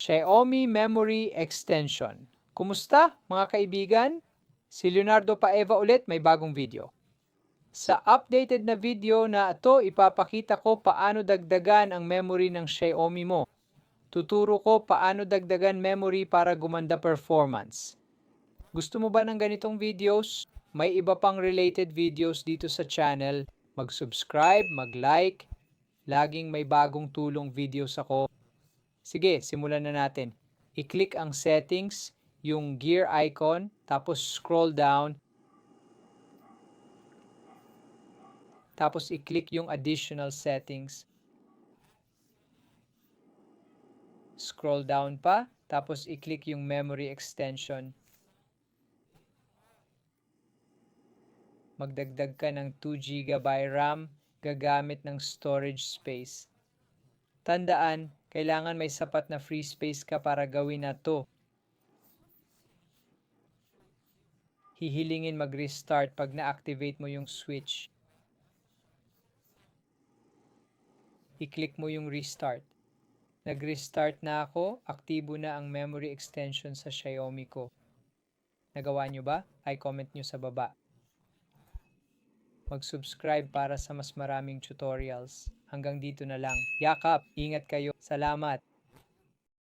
Xiaomi Memory Extension. Kumusta mga kaibigan? Si Leonardo Paeva ulit may bagong video. Sa updated na video na ito, ipapakita ko paano dagdagan ang memory ng Xiaomi mo. Tuturo ko paano dagdagan memory para gumanda performance. Gusto mo ba ng ganitong videos? May iba pang related videos dito sa channel. Mag-subscribe, mag-like. Laging may bagong tulong videos ako. Sige, simulan na natin. I-click ang settings, yung gear icon, tapos scroll down. Tapos i-click yung additional settings. Scroll down pa, tapos i-click yung memory extension. magdagdag ka ng 2 GB RAM gagamit ng storage space. Tandaan, kailangan may sapat na free space ka para gawin na to. Hihilingin mag-restart pag na-activate mo yung switch. I-click mo yung restart. Nag-restart na ako, aktibo na ang memory extension sa Xiaomi ko. Nagawa nyo ba? Ay comment nyo sa baba mag-subscribe para sa mas maraming tutorials. Hanggang dito na lang. Yakap, ingat kayo. Salamat.